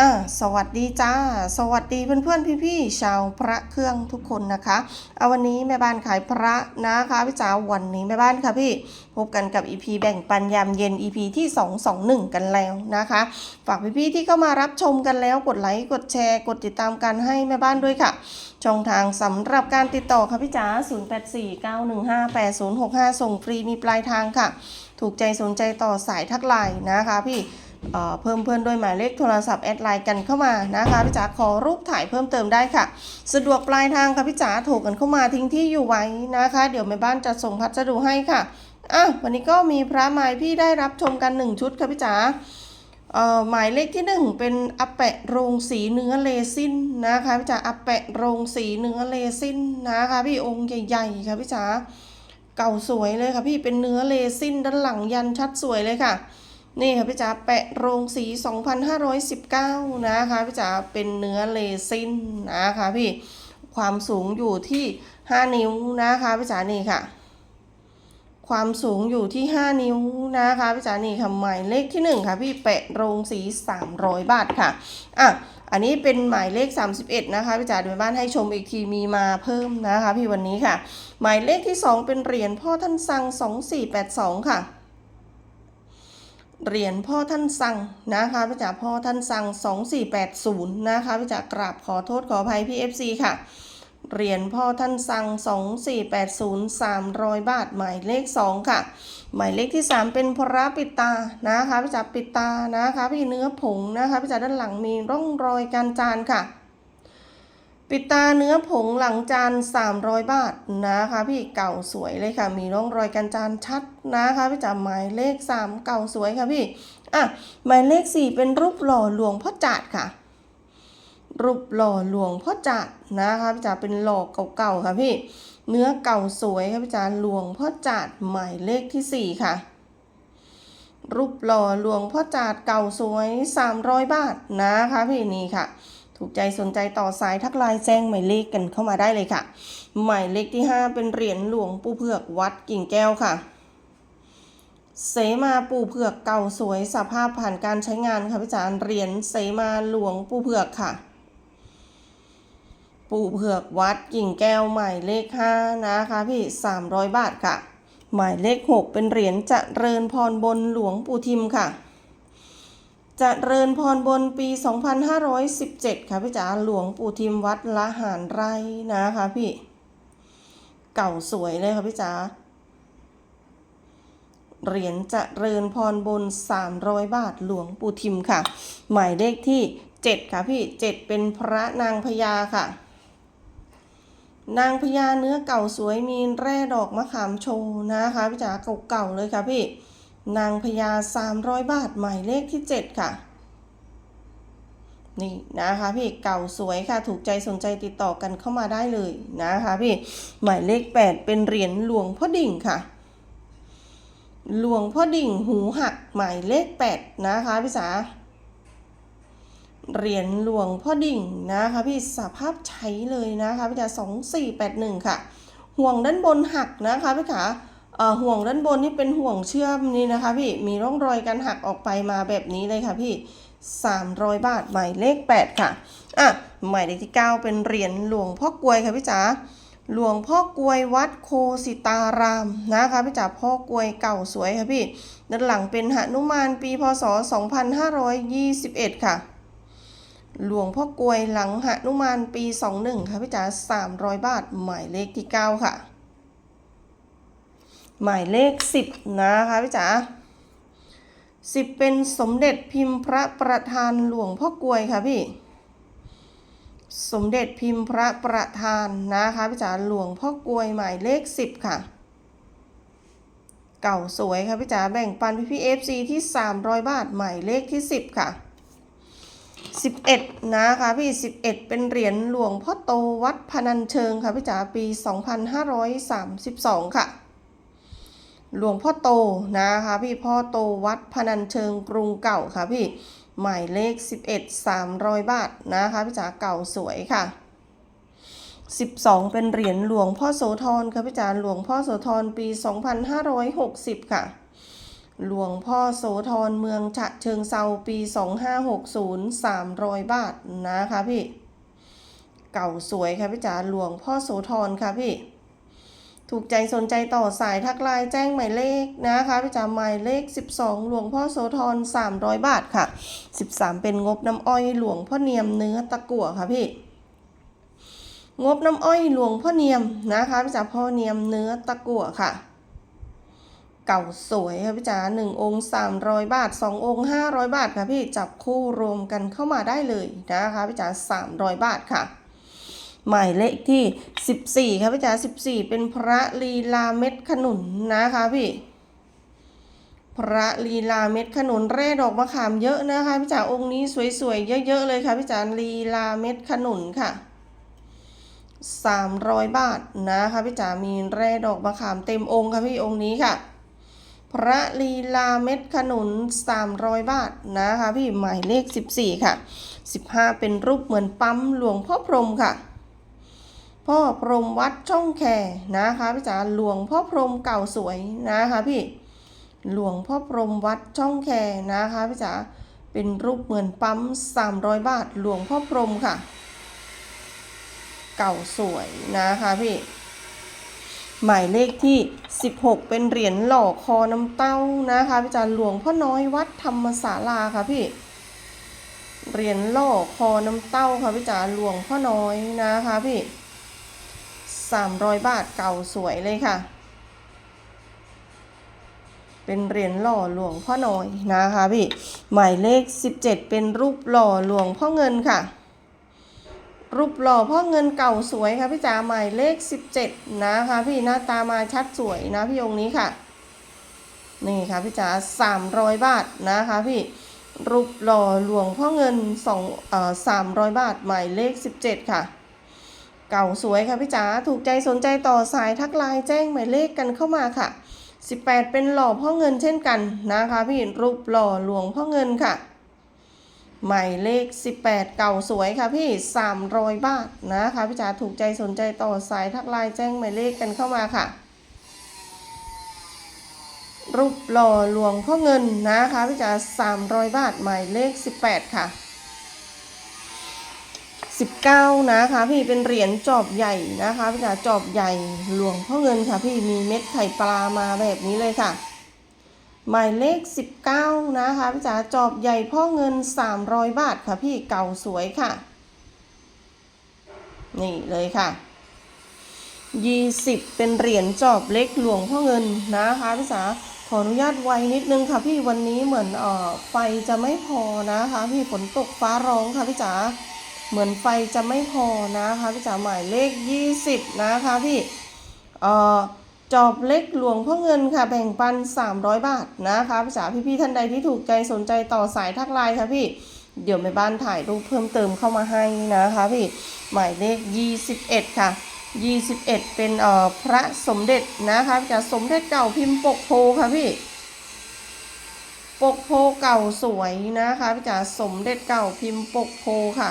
อ่าสวัสดีจ้า สวัสดีเพื่อนๆพี่ๆชาวพระเครื่องทุกคนนะคะเอาวันนี้แม่บ้านขายพระนะคะพี่จ๋าวันนี้แม่บ้านค่ะพี่พบกันกับ EP แบ่งปันยามเย็น EP ที่ 221 กันแล้วนะคะ ฝากพี่ๆที่เข้ามารับชมกันแล้วกดไลค์กดแชร์ กดติดตามกันให้แม่บ้านด้วยค่ะ ช่องทางสำหรับการติดต่อค่ะพี่จ๋า0849158065 ส่งฟรีมีปลายทางค่ะ ถูกใจสนใจต่อสายทักไลน์นะคะพี่ เพิ่มเพื่อนด้วยหมายเลขโทรศัพท์แอดไลน์กันเข้ามานะคะพี่จ๋าขอรูปถ่ายเพิ่มเติมได้ค่ะ สะดวกปลายทางค่ะพี่จ๋าโทรกันเข้ามาทิ้งที่อยู่ไว้นะคะ เดี๋ยวแม่บ้านจะส่งพัสดุให้ค่ะอะวันนี้ก็มีพระไม้พี่ได้รับชมกันหนึ่งชุดค่ะพี่จ๋าหมายเลขที่หนึ่งเป็นอัปแปะโรงสีเนื้อเลซินนะคะพี่จ๋าอัปแปะโรงสีเนื้อเลซินนะคะพี่องค์ใหญ่ๆค่ะพี่จ๋าเก่าสวยเลยค่ะพี่เป็นเนื้อเลซินด้านหลังยันชัดสวยเลยค่ะ นี่ค่ะพี่จ๋าแปะโรงสี 2519 นะคะพี่จ๋าเป็นเนื้อเลซินนะคะพี่ความสูงอยู่ที่ 5 นิ้วนะคะพี่จ๋านี่ค่ะ ความสูงอยู่ที่ 5 นิ้วนะคะพี่จ๋านี่ค่ะหมายเลขที่ 1 ค่ะพี่แปะโรงสี 300 บาทค่ะอะอันนี้เป็นหมายเลข 31 นะคะพี่จ๋าเดี๋ยวบ้านให้ชมอีกทีมีมาเพิ่มนะคะพี่วันนี้ค่ะ หมายเลขที่ 2 เป็นเหรียญพ่อท่านสั่ง2482 ค่ะ เหรียญพ่อท่านสั่งนะคะพี่จ๋าพ่อท่านสั่ง 2480 นะคะพี่จ๋ากราบขอโทษขออภัยพี่ FC ค่ะ เหรียญพ่อท่านสั่ง 2480 300 บาท หมายเลข 2 ค่ะ หมายเลขที่ 3 เป็นพระปิดตานะคะพี่จ๋าปิดตานะคะพี่เนื้อผงนะคะพี่จ๋าด้านหลังมีร่องรอยการจานค่ะ ปิดตาเนื้อผงหลังจาน 300 บาทนะคะ พี่เก่าสวยเลยค่ะ มีร่องรอยการจานชัดนะคะพี่จ๋าหมายเลข 3 เก่าสวยค่ะพี่อะหมายเลข 4 เป็นรูปหล่อหลวงพ่อจาดค่ะ รูปหล่อหลวงพ่อจาดนะคะพี่จ๋าเป็นหล่อเก่าๆค่ะพี่ เนื้อเก่าสวยค่ะพี่จ๋าหลวงพ่อจาดหมายเลขที่ 4 ค่ะรูปหล่อหลวงพ่อจาดเก่าสวย 300 บาทนะคะพี่นี่ค่ะ ถูกใจสนใจต่อสายทักไลน์แจ้งหมายเลขกันเข้ามาได้เลยค่ะ หมายเลขที่ 5 เป็นเหรียญหลวงปู่เผือกวัดกิ่งแก้วค่ะ เสมาปู่เผือกเก่าสวยสภาพผ่านการใช้งานค่ะพี่จารย์เหรียญเสมาหลวงปู่เผือกค่ะ ปู่เผือกวัดกิ่งแก้วหมายเลข5นะคะพี่ 300 บาทค่ะ หมายเลข 6 เป็นเหรียญจเจริญพรบนหลวงปู่ทิมค่ะ จเริญพรบนปี 2517 ค่ะพี่จ๋าหลวงปู่ทิมวัดละหารไรนะคะพี่ เก่าสวยเลยค่ะพี่จ๋าเหรียญจเริญพรบน 300 บาทหลวงปู่ทิมค่ะ หมายเลขที่ 7 ค่ะพี่ 7 เป็นพระนางพญาค่ะ นางพญาเนื้อเก่าสวยมีแร่ดอกมะขามโชว์นะคะพี่จ๋าเก่าๆเลยค่ะพี่ นางพญา300 บาทหมายเลขที่ 7 ค่ะ นี่นะคะพี่เก่าสวยค่ะ ถูกใจสนใจติดต่อกันเข้ามาได้เลยนะคะพี่หมายเลข 8 เป็นเหรียญหลวงพ่อดิ่งค่ะ หลวงพ่อดิ่งหูหักหมายเลข 8 นะคะพี่สาเหรียญหลวงพ่อดิ่งนะคะพี่สภาพใช้เลยนะคะพี่จ๋าสองสี่แปดหนึ่งค่ะ ห่วงด้านบนหักนะคะพี่ขา ห่วงด้านบนนี่เป็นห่วงเชื่อมนี่นะคะพี่มีร่องรอยการหักออกไปมาแบบนี้เลยค่ะพี่ 300 บาทหมายเลข 8 ค่ะอะหมายเลขที่ 9 เป็นเหรียญหลวงพ่อกลวยค่ะพี่จ๋าหลวงพ่อกลวยวัดโคสิตารามนะคะพี่จ๋าพ่อกลวยเก่าสวยค่ะพี่ด้านหลังเป็นหนุมานปีพศ 2521 ค่ะ หลวงพ่อกลวยหลังหนุมานปี 21 ค่ะพี่จ๋า300 บาทหมายเลขที่ 9 ค่ะ หมายเลข 10 นะคะพี่จ๋า10เป็นสมเด็จพิมพ์พระประธานหลวงพ่อกลวยค่ะพี่ สมเด็จพิมพ์พระประธานนะคะพี่จ๋าหลวงพ่อกลวยหมายเลข 10 ค่ะ เก่าสวยค่ะพี่จ๋าแบ่งปันพี่พี่เอฟซีที่ 300 บาทหมายเลขที่ 10 ค่ะ 11 นะคะพี่ 11 เป็นเหรียญหลวงพ่อโตวัดพนัญเชิงค่ะพี่จ๋าปี 2532 ค่ะ หลวงพ่อโตนะคะพี่พ่อโตวัดพนัญเชิงกรุงเก่าค่ะพี่หมายเลข 11 300 บาทนะคะพี่จ๋าเก่าสวยค่ะ 12 เป็นเหรียญหลวงพ่อโสธรค่ะพี่จ๋าหลวงพ่อโสธรปี 2560 ค่ะ หลวงพ่อโสธรเมืองฉะเชิงเซาปี 2560 300 บาทนะคะพี่ เก่าสวยค่ะพี่จ๋าหลวงพ่อโสธรค่ะพี่ ถูกใจสนใจต่อสายทักไลน์แจ้งหมายเลขนะคะพี่จ๋าหมายเลข 12 หลวงพ่อโสธร 300 บาทค่ะ 13 เป็นงบน้ำอ้อยหลวงพ่อเนียมเนื้อตะกั่วค่ะพี่งบน้ำอ้อยหลวงพ่อเนียมนะคะพี่จ๋าพ่อเนียมเนื้อตะกั่วค่ะ เก่าสวยค่ะพี่จ๋าหนึ่งองค์300บาท2ององค์500บาทค่ะพี่จับคู่รวมกันเข้ามาได้เลยนะคะพี่จ๋า300บาทค่ะ หมายเลขที่ 14ค่ะพี่จ๋า14 เป็นพระลีลาเม็ดขนุนนะคะพี่พระลีลาเม็ดขนุนแร่ดอกมะขามเยอะนะคะพี่จ๋าองค์นี้สวยๆเยอะๆเลยค่ะพี่จ๋าลีลาเม็ดขนุนค่ะ 300 บาทนะคะพี่จ๋ามีแร่ดอกมะขามเต็มองค์ค่ะพี่องค์นี้ค่ะ พระลีลาเม็ดขนุน 300 บาทนะคะพี่หมายเลข 14 ค่ะ 15 เป็นรูปเหมือนปั๊มหลวงพ่อพรหมค่ะ พ่อพรมวัดช่องแคนะคะพี่จ๋าหลวงพ่อพรมเก่าสวยนะคะพี่หลวงพ่อพรมวัดช่องแคนะคะพี่จ๋าเป็นรูปเหมือนปั๊ม 300 บาทหลวงพ่อพรมค่ะ เก่าสวยนะคะพี่หมายเลขที่ 16 เป็นเหรียญหล่อคอน้ำเต้านะคะพี่จ๋าหลวงพ่อน้อยวัดธรรมศาลาค่ะพี่เหรียญหล่อคอน้ำเต้าค่ะพี่จ๋าหลวงพ่อน้อยนะคะพี่ 300 บาทเก่าสวยเลยค่ะ เป็นเหรียญหล่อหลวงพ่อน้อยนะคะพี่หมายเลข 17 เป็นรูปหล่อหลวงพ่อเงินค่ะ รูปหล่อพ่อเงินเก่าสวยค่ะพี่จ๋าหมายเลข 17 นะคะพี่หน้าตามาชัดสวยนะพี่องค์นี้ค่ะนี่ค่ะพี่จ๋า300บาทนะคะพี่รูปหล่อหลวงพ่อเงิน2เอ่อ300บาทหมายเลข17ค่ะ เก่าสวยค่ะพี่จ๋าถูกใจสนใจต่อสายทักไลน์แจ้งหมายเลขกันเข้ามาค่ะ 18 เป็นหล่อพ่อเงินเช่นกันนะคะพี่รูปหล่อหลวงพ่อเงินค่ะหมายเลข 18 เก่าสวยค่ะพี่ 300 บาทนะคะพี่จ๋าถูกใจสนใจต่อสายทักไลน์แจ้งหมายเลขกันเข้ามาค่ะ รูปหล่อหลวงพ่อเงินนะคะพี่จ๋า300 บาทหมายเลข 18 ค่ะ 19 นะคะพี่เป็นเหรียญจอบใหญ่นะคะพี่จ๋าจอบใหญ่หลวงพ่อเงินค่ะพี่มีเม็ดไข่ปลามาแบบนี้เลยค่ะ หมายเลข 19 นะคะพี่จ๋าจอบใหญ่พ่อเงิน 300 บาทค่ะพี่เก่าสวยค่ะ นี่เลยค่ะ 20 เป็นเหรียญจอบเล็กหลวงพ่อเงินนะคะพี่จ๋าขออนุญาตไวนิดนึงค่ะพี่วันนี้เหมือนเอ่อไฟจะไม่พอนะคะ พี่ฝนตกฟ้าร้องค่ะพี่จ๋า เหมือนไฟจะไม่พอนะคะพี่จ๋าหมายเลข 20 นะคะพี่เอ่อจอบเล็กหลวงพ่อเงินค่ะแบ่งปัน 300 บาทนะคะพี่จ๋าพี่ๆท่านใดที่ถูกใจสนใจต่อสายทักไลน์ค่ะพี่ เดี๋ยวแม่บ้านถ่ายรูปเพิ่มเติมเข้ามาให้นะคะพี่หมายเลข 21 ค่ะ 21 เป็นเอ่อพระสมเด็จนะคะจากสมเด็จเก่าพิมพ์ปกโพค่ะพี่ปกโพเก่าสวยนะคะพี่จ๋าสมเด็จเก่าพิมพ์ปกโพค่ะ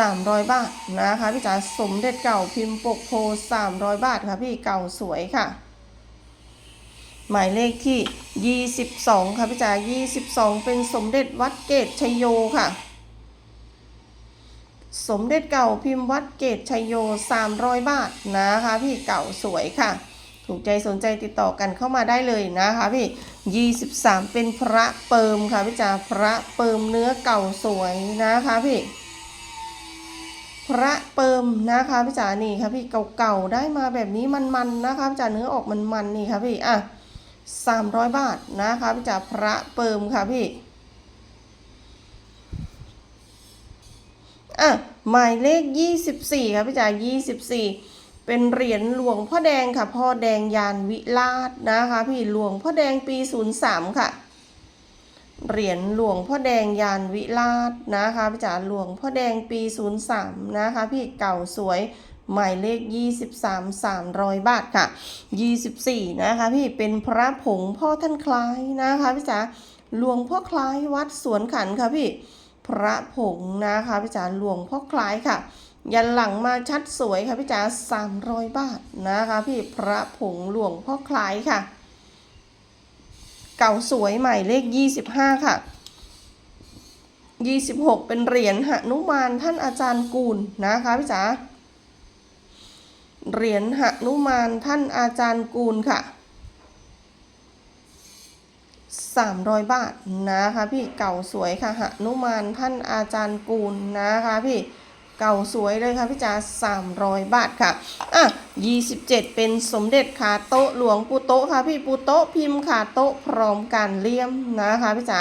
300 บาทนะคะพี่จ๋าสมเด็จเก่าพิมพ์ปกโพ 300 บาทค่ะพี่เก่าสวยค่ะ หมายเลขที่ 22 ค่ะพี่จ๋า22 เป็นสมเด็จวัดเกตชัยโยค่ะ สมเด็จเก่าพิมพ์วัดเกตชัยโย 300 บาทนะคะพี่เก่าสวยค่ะ ถูกใจสนใจติดต่อกันเข้ามาได้เลยนะคะพี่ 23 เป็นพระเปิมค่ะพี่จ๋าพระเปิมเนื้อเก่าสวยนะคะพี่ พระเปิมนะคะพี่จ๋านี่ค่ะพี่เก่าๆได้มาแบบนี้มันๆนะคะพี่จ๋าเนื้อออกมันๆนี่ค่ะพี่อะ300บาทนะคะพี่จ๋าพระเปิมค่ะพี่อะหมายเลข24ค่ะพี่จ๋า24เป็นเหรียญหลวงพ่อแดงค่ะพ่อแดงยานวิราชนะคะพี่หลวงพ่อแดงปี03ค่ะ เหรียญหลวงพ่อแดงยานวิราชนะคะพี่จ๋าหลวงพ่อแดงปี 03 นะคะพี่เก่าสวยหมายเลข 23 300 บาทค่ะ 24 นะคะพี่เป็นพระผงพ่อท่านคล้ายนะคะพี่จ๋าหลวงพ่อคล้ายวัดสวนขันค่ะพี่พระผงนะคะพี่จ๋าหลวงพ่อคล้ายค่ะ ยันหลังมาชัดสวยค่ะพี่จ๋า300 บาทนะคะพี่พระผงหลวงพ่อคล้ายค่ะ เก่าสวยใหม่เลข 25 ค่ะ 26 เป็นเหรียญหนุมานท่านอาจารย์กูลนะคะพี่จ๋าเหรียญหนุมานท่านอาจารย์กูลค่ะ 300 บาทนะคะพี่เก่าสวยค่ะหนุมานท่านอาจารย์กูลนะคะพี่ เก่าสวยเลยค่ะพี่จ๋า300 บาทค่ะอะ 27 เป็นสมเด็จขาโต๊ะหลวงปูโต๊ะค่ะพี่ปูโต๊ะพิมพ์ขาโต๊ะพร้อมการเลี่ยมนะคะพี่จ๋า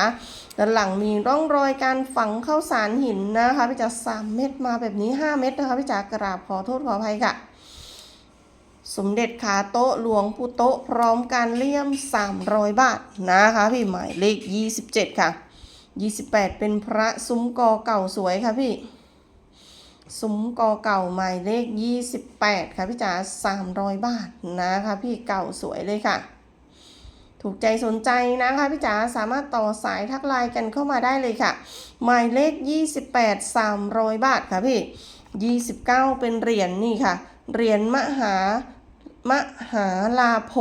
ด้านหลังมีร่องรอยการฝังเข้าสารหินนะคะพี่จ๋า3เม็ดมาแบบนี้ 5 เม็ดนะคะพี่จ๋ากราบขอโทษขออภัยค่ะสมเด็จขาโต๊ะหลวงปู่โต๊ะพร้อมการเลี่ยม 300 บาทนะคะพี่หมายเลข 27 ค่ะ 28 เป็นพระซุ้มกอเก่าสวยค่ะพี่ ซุ้มกอเก่าหมายเลข 28 ค่ะพี่จ๋า300 บาทนะคะพี่เก่าสวยเลยค่ะ ถูกใจสนใจนะคะพี่จ๋าสามารถต่อสายทักไลน์กันเข้ามาได้เลยค่ะหมายเลข 28 300 บาทค่ะพี่ 29 เป็นเหรียญนี่ค่ะเหรียญมหามหาลาโพ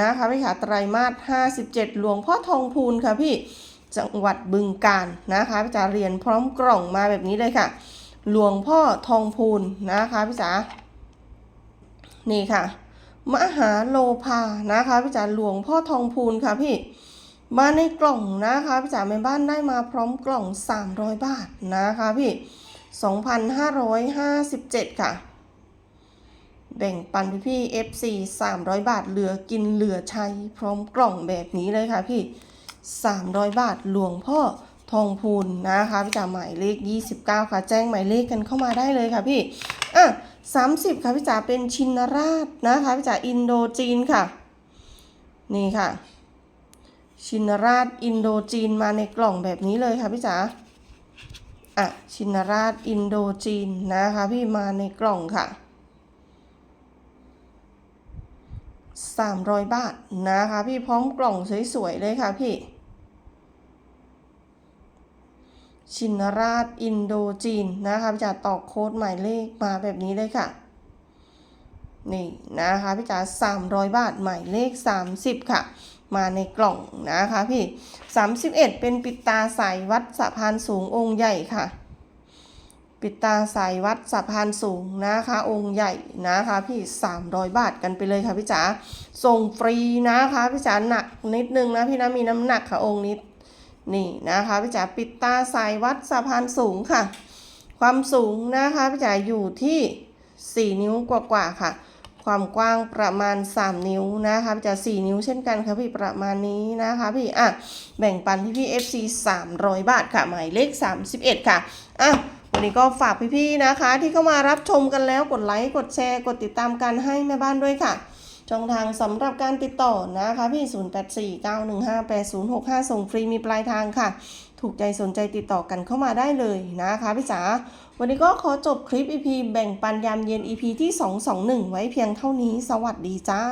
นะคะพี่ค่ะไตรมาส57 หลวงพ่อทองพูนค่ะพี่จังหวัดบึงกาฬนะคะพี่จ๋าเหรียญพร้อมกล่องมาแบบนี้เลยค่ะ หลวงพ่อทองพูนนะคะพี่จ๋านี่ค่ะ มหาโลภานะคะพี่จ๋าหลวงพ่อทองพูนค่ะพี่มาในกล่องนะคะพี่จ๋าแม่บ้านได้มาพร้อมกล่อง 300 บาทนะคะพี่ 2,557 ค่ะ แบ่งปันพี่พี่ FC 300 บาทเหลือกินเหลือใช้พร้อมกล่องแบบนี้เลยค่ะพี่ 300 บาทหลวงพ่อ ทองพูนนะคะพี่จ๋าหมายเลข 29 ค่ะ แจ้งหมายเลขกันเข้ามาได้เลยค่ะพี่อะ30 ค่ะพี่จ๋าเป็นชินราชนะคะพี่จ๋าอินโดจีนค่ะ นี่ค่ะ ชินราชอินโดจีนมาในกล่องแบบนี้เลยค่ะพี่จ๋าอะชินราชอินโดจีนนะคะพี่มาในกล่องค่ะ300 บาทนะคะพี่พร้อมกล่องสวยๆเลยค่ะพี่ ชินราชอินโดจีนนะคะพี่จ๋าตอกโค้ดหมายเลขมาแบบนี้เลยค่ะ นี่นะคะพี่จ๋า300 บาทหมายเลข 30 ค่ะ มาในกล่องนะคะพี่ 31 เป็นปิดตาสายวัดสะพานสูงองค์ใหญ่ค่ะ ปิดตาสายวัดสะพานสูงนะคะ องค์ใหญ่นะคะพี่ 300 บาทกันไปเลยค่ะพี่จ๋าส่งฟรีนะคะพี่จ๋าหนักนิดนึงนะพี่นะมีน้ำหนักค่ะองค์นี้ นี่นะคะพี่จ๋าปิดตาสายวัดสะพานสูงค่ะ ความสูงนะคะพี่จ๋าอยู่ที่ 4 นิ้วกว่าๆค่ะ ความกว้างประมาณ 3 นิ้วนะคะพี่จ๋า4นิ้วเช่นกันค่ะพี่ประมาณนี้นะคะพี่อะแบ่งปันพี่พี่ FC 300 บาทค่ะหมายเลข 31 ค่ะอะวันนี้ก็ฝากพี่ๆนะคะ ที่เข้ามารับชมกันแล้วกดไลค์กดแชร์กดติดตามกันให้แม่บ้านด้วยค่ะ ช่องทางสำหรับการติดต่อนะคะพี่ 0849158065 ส่งฟรีมีปลายทางค่ะ ถูกใจสนใจติดต่อกันเข้ามาได้เลยนะคะพี่จ๋าวันนี้ก็ขอจบคลิป EP แบ่งปันยามเย็น EP ที่ 221 ไว้เพียงเท่านี้ สวัสดีจ้า